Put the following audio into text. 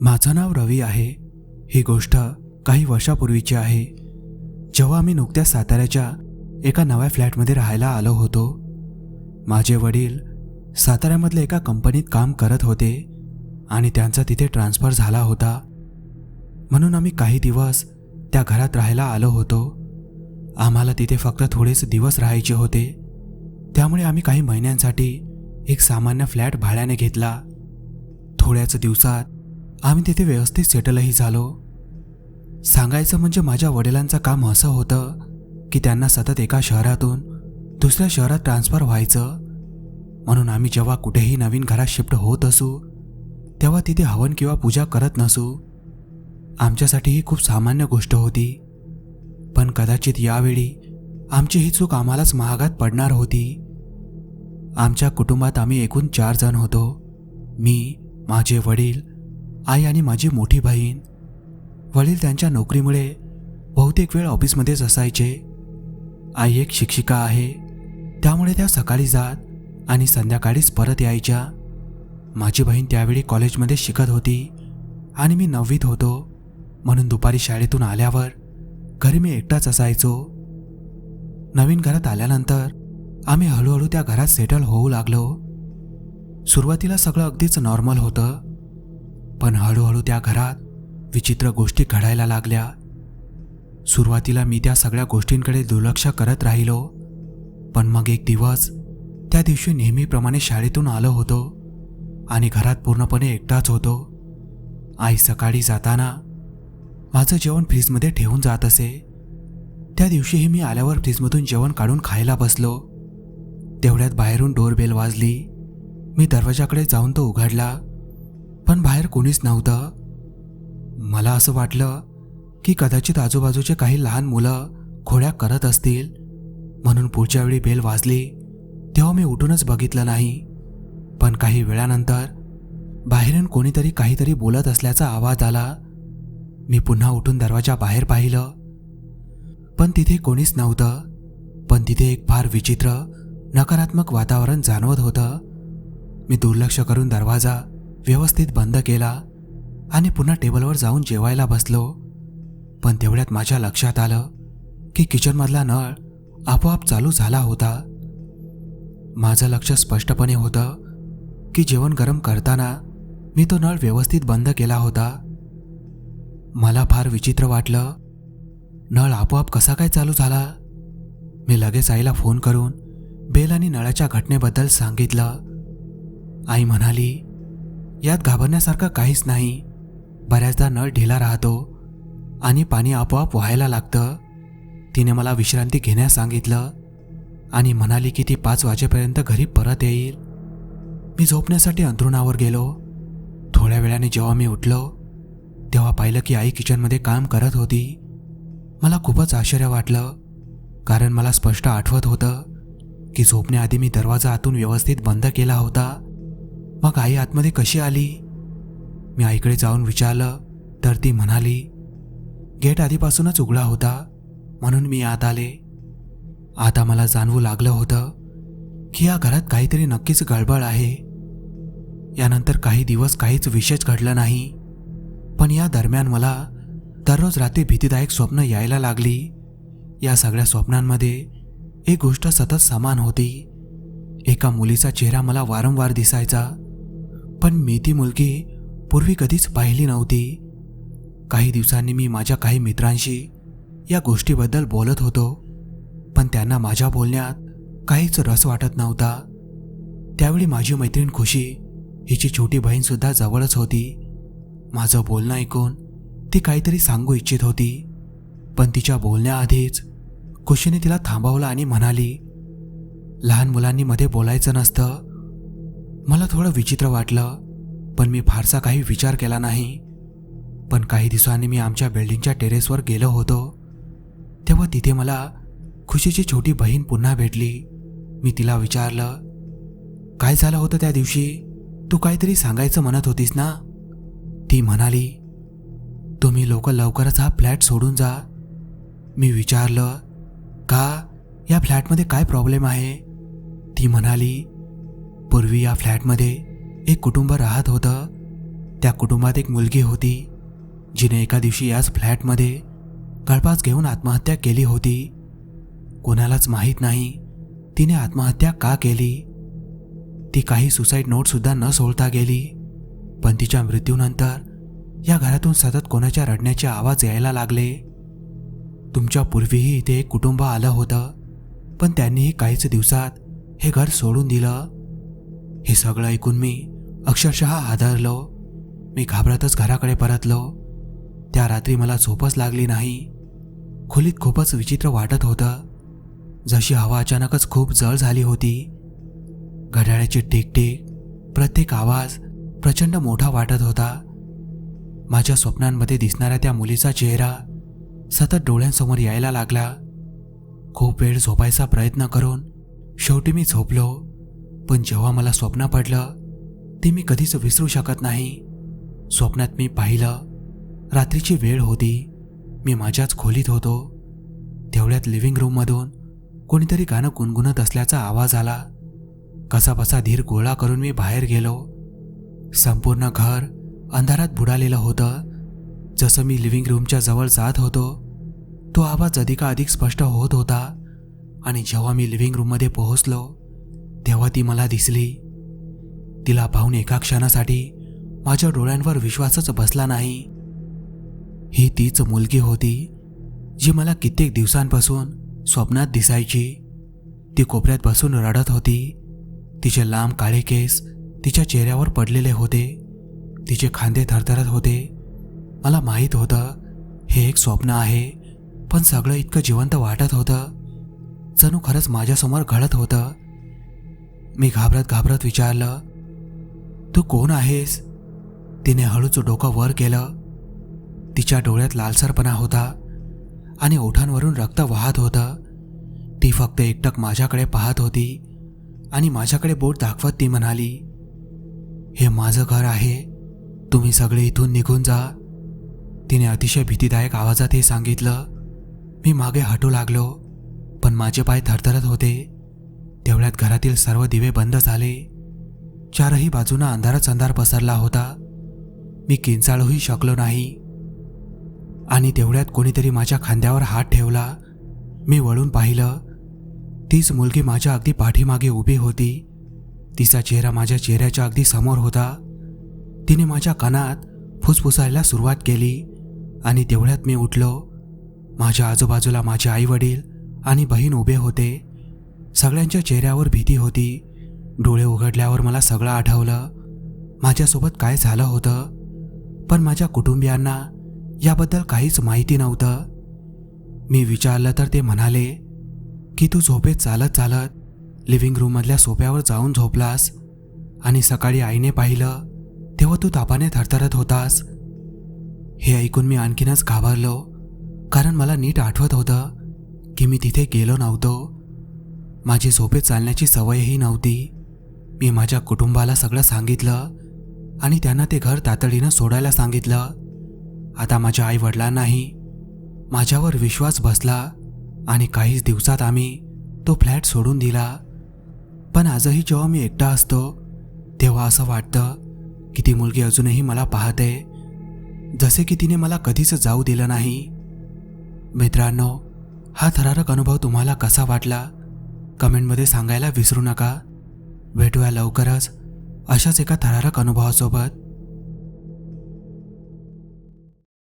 माझं नाव रवी आहे. ही गोष्ट काही वर्षापूर्वीची आहे. जेव्हा आम्ही नुकत्याच साताऱ्याच्या एका नव्या फ्लॅटमध्ये राहायला आलो होतो माझे वडील साताऱ्यामधल्या एका कंपनीत काम करत होते आणि त्यांचा तिथे ट्रान्सफर झाला होता. म्हणून आम्ही काही दिवस त्या घरात राहायला आलो होतो. आम्हाला तिथे फक्त थोडेच दिवस राहायचे होते. त्यामुळे आम्ही काही महिन्यांसाठी एक सामान्य फ्लॅट भाड्याने घेतला. थोड्याच दिवसात आम्ही तिथे व्यवस्थित सेटलही झालो. सांगायचं म्हणजे माझ्या वडिलांचं काम असं होतं की त्यांना सतत एका शहरातून दुसऱ्या शहरात ट्रान्सफर व्हायचं. म्हणून आम्ही जेव्हा कुठेही नवीन घरात शिफ्ट होत असू तेव्हा तिथे हवन किंवा पूजा करत नसू. आमच्यासाठी ही खूप सामान्य गोष्ट होती. पण कदाचित यावेळी आमची ही चूक आम्हालाच महागात पडणार होती. आमच्या कुटुंबात आम्ही एकूण चार जण होतो. मी माझे वडील आई आणि माझी मोठी बहीण. वडील त्यांच्या नोकरीमुळे बहुतेक वेळ ऑफिसमध्येच असायचे. आई एक शिक्षिका आहे. त्यामुळे त्या सकाळी जात आणि संध्याकाळीच परत यायच्या. माझी बहीण त्यावेळी कॉलेजमध्ये शिकत होती आणि मी नववीत होतो. म्हणून दुपारी शाळेतून आल्यावर घरी मी एकटाच असायचो. नवीन घरात आल्यानंतर आम्ही हळूहळू त्या घरात सेटल होऊ लागलो. सुरुवातीला सगळं अगदीच नॉर्मल होतं. पण हळूहळू त्या घरात विचित्र गोष्टी घडायला लागल्या. सुरुवातीला मी त्या सगळ्या गोष्टींकडे दुर्लक्ष करत राहिलो पण मग एक दिवस त्या दिवशी नेहमीप्रमाणे शाळेतून आलो होतो आणि घरात पूर्णपणे एकटाच होतो. आई सकाळी जाताना माझं जेवण फ्रीजमध्ये ठेवून जात असे. त्या दिवशीही मी आल्यावर फ्रीजमधून जेवण काढून खायला बसलो. तेवढ्यात बाहेरून डोरबेल वाजली. मी दरवाजाकडे जाऊन तो उघडला. कोणीच नव्हतं. मला असं वाटलं की कदाचित आजूबाजूचे काही लहान मुलं खोड्या करत असतील. म्हणून पुढच्या वेळी बेल वाजली तेव्हा मी उठूनच बघितलं नाही. पण काही वेळानंतर बाहेरून कोणीतरी काहीतरी बोलत असल्याचा आवाज आला. मी पुन्हा उठून दरवाजा बाहेर पाहिलं. पण तिथे कोणीच नव्हतं. पण तिथे एक फार विचित्र नकारात्मक वातावरण जाणवत होतं. मी दुर्लक्ष करून दरवाजा व्यवस्थित बंद केला आणि पुन्हा टेबलवर जाऊन जेवायला बसलो. पण तेवढ्यात माझ्या लक्षात आलं की किचनमधला नळ आपोआप चालू झाला होता. माझं लक्ष स्पष्टपणे होतं की जेवण गरम करताना मी तो नळ व्यवस्थित बंद केला होता. मला फार विचित्र वाटलं. नळ आपोआप कसा काय चालू झाला? मी लगेच आईला फोन करून बेल आणि नळाच्या घटनेबद्दल सांगितलं. आई म्हणाली यात घाबरण्यासारखं काहीच नाही. बऱ्याचदा नळ ढिला राहतो आणि पाणी आपोआप व्हायला लागतं. तिने मला विश्रांती घेण्यास सांगितलं आणि म्हणाली की ती पाच वाजेपर्यंत घरी परत येईल. मी झोपण्यासाठी अंथरुणावर गेलो. थोड्या वेळाने जेव्हा मी उठलो तेव्हा पाहिलं की आई किचनमध्ये काम करत होती. मला खूपच आश्चर्य वाटलं कारण मला स्पष्ट आठवत होतं की झोपण्याआधी मी दरवाजा आतून व्यवस्थित बंद केला होता मग आई आतमध्ये कशी आली? मी आईकडे जाऊन विचारलं तर ती म्हणाली गेट आधीपासूनच उघडा होता म्हणून मी आत आले. आता मला जाणवू लागलं होतं की या घरात काहीतरी नक्कीच गडबड आहे. यानंतर काही दिवस काहीच विशेष घडलं नाही. पण या दरम्यान मला दररोज रात्री भीतीदायक स्वप्न यायला लागली. या सगळ्या स्वप्नांमध्ये एक गोष्ट सतत समान होती. एका मुलीचा चेहरा मला वारंवार दिसायचा. पण मी ती मुलगी पूर्वी कधीच पाहिली नव्हती. काही दिवसांनी मी माझ्या काही मित्रांशी या गोष्टीबद्दल बोलत होतो पण त्यांना माझ्या बोलण्यात काहीच रस वाटत नव्हता. त्यावेळी माझी मैत्रीण खुशी हिची छोटी बहीणसुद्धा जवळच होती. माझं बोलणं ऐकून ती काहीतरी सांगू इच्छित होती पण तिच्या बोलण्याआधीच खुशीने तिला थांबवलं आणि म्हणाली लहान मुलांनी मध्ये बोलायचं नसतं मला थोडं विचित्र वाटलं पण मी फारसा काही विचार केला नाही. पण काही दिवसांनी मी आमच्या बिल्डिंगच्या टेरेसवर गेलो होतो. तेव्हा तिथे मला खुशीची छोटी बहीण पुन्हा भेटली. मी तिला विचारलं काय झालं होतं त्या दिवशी? तू काहीतरी सांगायचं म्हणत होतीस ना? ती म्हणाली तुम्ही लोक लवकरच हा फ्लॅट सोडून जा. मी विचारलं का? या फ्लॅटमध्ये काय प्रॉब्लेम आहे? ती म्हणाली पूर्वी या फ्लॅटमध्ये एक कुटुंब राहत होतं. त्या कुटुंबात एक मुलगी होती जिने एका दिवशी याच फ्लॅटमध्ये कळपास घेऊन आत्महत्या केली होती. कोणालाच माहीत नाही तिने आत्महत्या का केली. ती काही सुसाईड नोटसुद्धा न सोडता गेली पण तिच्या मृत्यूनंतर या घरातून सतत कोणाच्या रडण्याचे आवाज यायला लागले. तुमच्या पूर्वीही इथे एक कुटुंब आलं होतं पण त्यांनीही काहीच दिवसात हे घर सोडून दिलं. हे सगळं ऐकून मी अक्षरशः आदरलो मी घाबरतच घराकडे परतलो. त्या रात्री मला झोपच लागली नाही. खोलीत खूपच विचित्र वाटत होतं. जशी हवा अचानकच खूप जळ झाली होती. घड्याळाची टिकटिक प्रत्येक आवाज प्रचंड मोठा वाटत होता. माझ्या स्वप्नांमध्ये दिसणाऱ्या त्या मुलीचा चेहरा सतत डोळ्यांसमोर यायला लागला. खूप वेळ झोपायचा प्रयत्न करून शेवटी मी झोपलो. पण जेव्हा मला स्वप्न पडलं ते मी कधीच विसरू शकत नाही. स्वप्नात मी पाहिलं रात्रीची वेळ होती. मी माझ्याच खोलीत होतो. तेवढ्यात लिव्हिंग रूममधून कोणीतरी गाणं गुणगुणत असल्याचा आवाज आला. कसाबसा धीर गोळा करून मी बाहेर गेलो. संपूर्ण घर अंधारात बुडालेलं होतं. जसं मी लिव्हिंग रूमच्या जवळ जात होतो तो आवाज अधिकाधिक स्पष्ट होत होता. आणि जेव्हा मी लिव्हिंग रूममध्ये पोहोचलो तेव्हा ती मला दिसली. तिला पाहून एका क्षणासाठी माझ्या डोळ्यांवर विश्वासच बसला नाही. ही तीच मुलगी होती जी मला कित्येक दिवसांपासून स्वप्नात दिसायची. ती कोपऱ्यात बसून रडत होती. तिचे लांब काळे केस तिच्या चेहऱ्यावर पडलेले होते. तिचे खांदे थरथरत होते. मला माहीत होतं हे एक स्वप्न आहे पण सगळं इतकं जिवंत वाटत होतं. जणू खरंच माझ्यासमोर घडत होतं. मी घाबरत घाबरत विचारलं तू कोण आहेस? तिने हळूच डोकं वर केलं. तिच्या डोळ्यात लालसरपणा होता आणि ओठांवरून रक्त वाहत होतं. ती फक्त एकटक माझ्याकडे पाहत होती आणि माझ्याकडे बोट दाखवत ती म्हणाली हे माझं घर आहे. तुम्ही सगळे इथून निघून जा. तिने अतिशय भीतीदायक आवाजात हे सांगितलं. मी मागे हटू लागलो पण माझे पाय थरथरत होते. तेवढ्यात घरातील सर्व दिवे बंद झाले. चारही बाजूंना अंधारच अंधार पसरला होता. मी किंचाळूही शकलो नाही. आणि तेवढ्यात कोणीतरी माझ्या खांद्यावर हात ठेवला. मी वळून पाहिलं. तीच मुलगी माझ्या अगदी पाठीमागे उभी होती. तिचा चेहरा माझ्या चेहऱ्याच्या अगदी समोर होता. तिने माझ्या कानात फुसफुसायला सुरुवात केली. आणि तेवढ्यात मी उठलो. माझ्या आजूबाजूला माझे आई वडील आणि बहीण उभे होते. सगळ्यांच्या चेहऱ्यावर भीती होती. डोळे उघडल्यावर मला सगळं आठवलं. माझ्यासोबत काय झालं होतं? पण माझ्या कुटुंबियांना याबद्दल काहीच माहिती नव्हतं. मी विचारलं तर ते म्हणाले की तू झोपेत चालत चालत लिव्हिंग रूममधल्या सोप्यावर जाऊन झोपलास आणि सकाळी आईने पाहिलं तेव्हा तू तापाने थरथरत होतास. हे ऐकून मी आणखीनच घाबरलो कारण मला नीट आठवत होतं की मी तिथे गेलो नव्हतो. माझी झोपेत चालण्याची सवयही नव्हती. मी माझ्या कुटुंबाला सगळं सांगितलं आणि त्यांना ते घर तातडीनं सोडायला सांगितलं. आता माझ्या आई वडिलांनाही माझ्यावर विश्वास बसला आणि काहीच दिवसात आम्ही तो फ्लॅट सोडून दिला. पण आजही जेव्हा मी एकटा असतो तेव्हा असं वाटतं की ती मुलगी अजूनही मला पाहते. जसे की तिने मला कधीच जाऊ दिलं नाही. मित्रांनो हा थरारक अनुभव तुम्हाला कसा वाटला? कमेंटमध्ये सांगायला विसरू नका. भेटूया लवकरच. अशाच एका थरारक अनुभवासोबत.